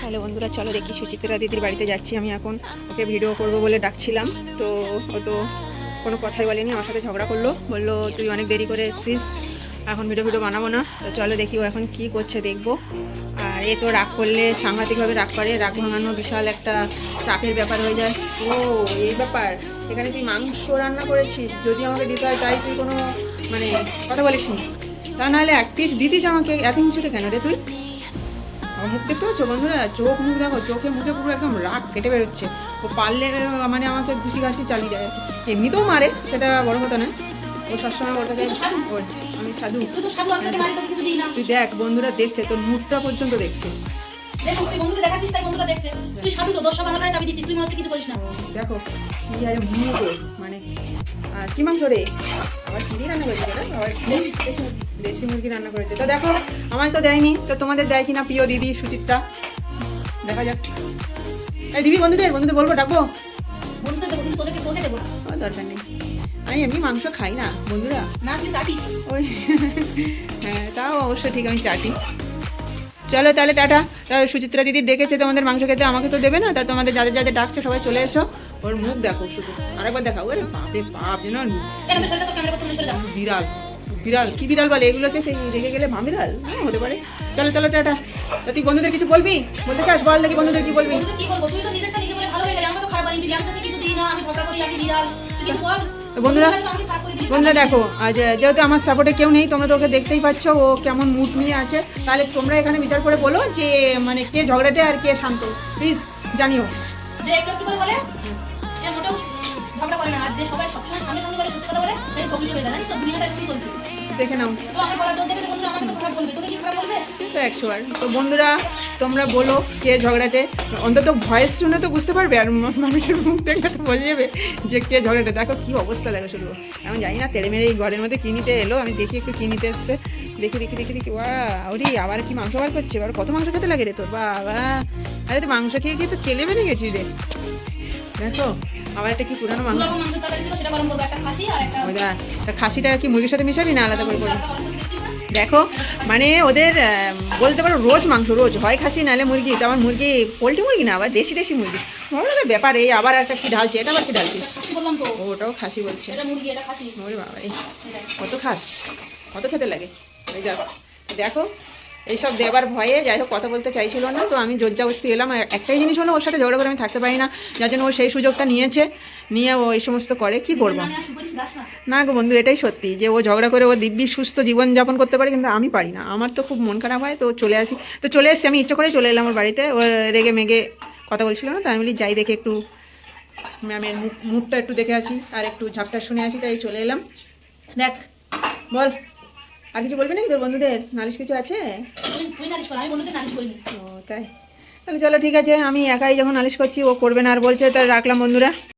Hello বন্ধুরা, চলো দেখি সুচিত্রা দিদির বাড়িতে যাচ্ছি। আমি এখন ওকে ভিডিও করব বলে ডাকছিলাম। তো ও তো কোনো কথাই বলেনি, আমার সাথে ঝগড়া করল। বলল, তুই অনেক দেরি করে এসছিস, এখন ভিডিও ভিডিও বানাবো না। তো চলো দেখি ও এখন কি করছে, দেখব। আর এ তো রাগ করলে, সাংঘাতিকভাবে রাগ করে। রাগ ভাঙানো বিশাল একটা চাপের ব্যাপার হয়ে যায়। ও, এই ব্যাপার? এখানে তুই মাংস রান্না করেছিস? যদি আমাকে দিতে হয়, তাই তুই কোনো মানে কথা বলিস নি তা নাহলে এক পিস দিতিস আমাকে, এত কিছুতে কেন রে তুই? আমার মুখ দেখতে পাচ্ছ বন্ধুরা চোখ মুখ দেখো চোখে মুখে পুরো একদম রাগ কেটে বেরোচ্ছে। ও পারলে মানে আমাকে ঘুষি ঘাসি চালিয়ে দেয়। এমনিতেও মারে সেটা বড় কথা নয়। ও সবসময় ওর কাছে আমি সাধু। তুই না। দেখ বন্ধুরা দেখছে তোর মুখটা পর্যন্ত দেখছে। দেখো না। কি আরে মুখ মানে কি মাংস রে? আবার কি রান্না করেছে আবার দেশি মুরগি- রান্না করেছে। তো দেখো আমার তো দেয়নি তো তোমাদের দেয় কিনা প্রিয় দিদি সুচিত্রা? দেখা যাক। এই দিদি বন্ধুদের বন্ধুদের বলব ডাকবো? দরকার নেই। আমি এমনি মাংস খাই না বন্ধুরা। ওই হ্যাঁ তাও অবশ্য ঠিক আমি চাটি। চলো তাহলে টাটা। সুচিত্রা দিদি ডেকেছে তোমাদের মাংস খেতে আমাকে তো দেবে না তা তোমাদের যাদের যাদের ডাকছে সবাই চলে এসো। ওর মুখ দেখো শুধু। আরেকবার দেখাও ওরে বাপরে বাপ যেন বিড়াল। বিড়াল কি বিড়াল বলে? এগুলোকে সেই দেখে গেলে ভামিড়াল হ্যাঁ হতে পারে। চলো চলো টাটা। তা তুই বন্ধুদের কিছু বলবি? বলতে চাস বল দেখি বন্ধুদের কি বলবি। বন্ধুরা- বন্ধুরা দেখো আজ যেহেতু আমার সাপোর্টে কেউ নেই তোমরা তো ওকে দেখতেই পাচ্ছ ও কেমন মুড নিয়ে আছে। তাহলে তোমরা এখানে বিচার করে বলো যে মানে কে ঝগড়াটে আর কে শান্ত। প্লিজ জানিও। যে একটু বলে। ঝগড়া করে না আর যে সবাই সবসময় সামনে সামনে করে সত্যি কথা বলে সেই ঝগড়ি হয়ে জানিস তো? দুনিয়াটা একটু চলছে? দেখে নাও। তো আমার দেখে বন্ধুরা তো খারাপ বলবে তোকে কি খারাপ বলবে? তো একশো বার তো বন্ধুরা তোমরা বলো কে ঝগড়াটে। অন্তত ভয়েস শুনে তো বুঝতে পারবে আর মানুষের মুখ দেখলে তো বোঝা যাবে যে কে ঝগড়াটে। দেখো কি অবস্থা দেখো শুধু। আমি জানি না তেড়ে মেরে এই ঘরের মধ্যে কি নিতে এলো। আমি দেখি একটু কি নিতে এসছে। দেখি দেখি দেখি দেখি। ওয়া ওরি আবার কি মাংস বার করছে? এবার কত মাংস খেতে লাগে রে তোর? বাবা। আরে তুই মাংস খেয়ে খেয়ে তো কেলে বেরিয়ে গেছিস রে। দেখো আবার একটা কি পুরানো মাংস? তা খাসিটা কি মুরগির সাথে মিশাবি না আলাদা করে করবি। দেখো মানে ওদের বলতে পারো রোজ মাংস রোজ। হয় খাসি নাহলে মুরগি। তো আমার মুরগি পোলট্রি মুরগি না আবার দেশি দেশি মুরগি। ভালো লাগে ব্যাপার এই আবার একটা কি ঢালছে এটা আবার কি ও, ওটাও খাসি বলছে। ওরে বাবা কত খাস কত খেতে লাগে। দেখো এইসব দেবার ভয়ে যাই হোক কথা বলতে চাইছিল না তো আমি জোরজাবস্তি এলাম। একটাই জিনিস হলো ওর সাথে ঝগড়া করে আমি থাকতে পারি না যার জন্য ও সেই সুযোগটা নিয়েছে নিয়ে ও এই সমস্ত করে। কি করব? না। গো বন্ধু এটাই সত্যি যে ও ঝগড়া করে ও দিব্যি সুস্থ জীবনযাপন করতে পারে কিন্তু আমি পারি না। আমার তো খুব মন খারাপ হয় তো চলে আসি। তো চলে এসেছি আমি ইচ্ছে করে চলে এলাম আমার বাড়িতে। ও রেগে মেগে কথা বলছিল না তো আমি বলি যাই দেখে একটু ম্যামের মুখ মুখটা একটু দেখে আসি আর একটু ঝাপটা শুনে আসি তাই চলে এলাম। দেখ বল। আর কিছু বলবি নাকি তোর বন্ধুদের? নালিশ কিছু আছে? তুই তুই ও তাই। তাহলে চলো ঠিক আছে আমি একাই যখন নালিশ করছি ও করবে না আর বলছে তাহলে রাখলাম বন্ধুরা।